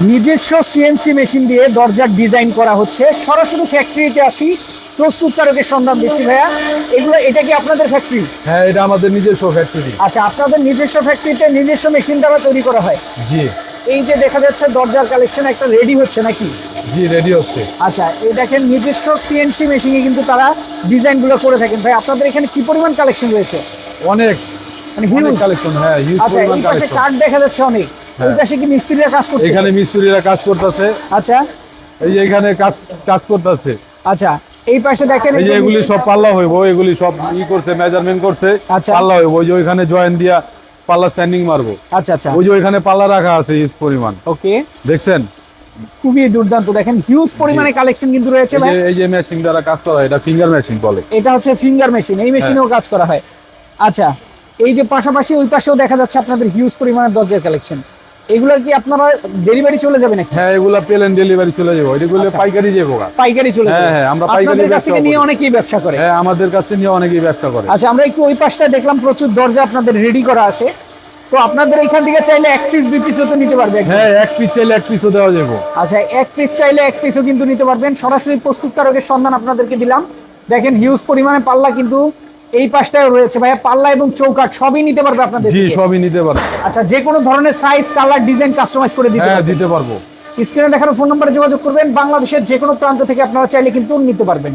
নিজস্ব CNC machine দিয়ে দরজার ডিজাইন করা হচ্ছে। সরাসরি ফ্যাক্টরিতে আসি প্রস্তুতকারকের সন্ধান দিচ্ছি ভাইয়া। এগুলো এটা কি আপনাদের ফ্যাক্টরি হ্যাঁ এটা আমাদের নিজস্ব ফ্যাক্টরি আচ্ছা আপনাদের নিজস্ব ফ্যাক্টরিতে নিজস্ব মেশিন দ্বারা তৈরি করা হয়? জি। এই যে দেখা যাচ্ছে দরজার কালেকশন একটা রেডি হচ্ছে নাকি? জি রেডি হচ্ছে। আচ্ছা এই দেখেন নিজস্ব সিএনসি মেশিনে কিন্তু তারা ডিজাইনগুলো করে থাকেন। ভাই আপনাদের এখানে কি পরিমাণ কালেকশন রয়েছে? অনেক। মানে huge? কালেকশন হ্যাঁ হিউজ আচ্ছা পরিমাণ এই পাশে কালেকশন কার্ড দেখা যাচ্ছে অনেক। পাশে কি মিস্ত্রিরা কাজ করছে এখানে মিস্ত্রিরা কাজ করতেছে। আচ্ছা। এই যে এখানে কাজ কাজ করতেছে। আচ্ছা এই পাশে দেখেন এই যে এগুলি সব পাল্লা হইব এগুলি সব ই করছে মেজারমেন্ট করছে আচ্ছা। পাল্লা হইব। ওই যে ওইখানে জয়েন দিয়া পাল্লা স্ট্যান্ডিং মারবো। আচ্ছা আচ্ছা। ওই যে ওইখানে পাল্লা রাখা আছে হিউজ পরিমাণ। ওকে। দেখছেন? খুবই দুর্দান্ত। দেখেন হিউজ পরিমাণে কালেকশন কিন্তু রয়েছে এই ভাই। যে এই যে মেশিন দ্বারা কাজ করা হয়, এটা ফিঙ্গার মেশিন বলে। এটা হচ্ছে ফিঙ্গার মেশিন এই মেশিনেও হ্যাঁ। কাজ করা হয়। আচ্ছা এই যে পাশাপাশি ওই পাশেও দেখা যাচ্ছে আপনাদের হিউজ পরিমাণের দরজার কালেকশন এগুলো কি আপনারা ডেলিভারি চলে যাবে নাকি? হ্যাঁ এগুলা পেলেন ডেলিভারি চলে যাব। এগুলো আচ্ছা। পাইকারি যাব পাইকারি চলে হ্যাঁ, যাবে। হ্যাঁ, আমরা পাইকারি কাছ থেকে নিয়ে অনেকেই ব্যবসা করে। হ্যাঁ আমাদের কাছে নিয়ে অনেকেই ব্যবসা করে। আচ্ছা আমরা একটু ওই পাশটা দেখলাম প্রচুর দরজা আপনাদের রেডি করা আছে। তো আপনাদের এখান থেকে চাইলে এক পিস দুই পিসও তো নিতে পারবে। হ্যাঁ এক পিস চাইলে এক পিসও দেওয়া যাব। আচ্ছা এক পিস চাইলে এক পিসও কিন্তু নিতে পারবেন। সরাসরি প্রস্তুতকারকের সন্ধান আপনাদেরকে দিলাম। দেখেন হিউজ পরিমাণে পাল্লা কিন্তু এই পাশটায় রয়েছে ভাইয়া পাল্লা এবং চৌকাট সবই নিতে পারবে আপনাদের জি সবই নিতে পারবে। আচ্ছা যে কোনো ধরনের সাইজ কালার ডিজাইন কাস্টমাইজ করে দিতে হ্যাঁ দিতে পারব। স্ক্রিনে দেখানো ফোন নম্বরে যোগাযোগ করবেন বাংলাদেশের যে কোনো প্রান্ত থেকে আপনারা চাইলে কিন্তু নিতে পারবেন।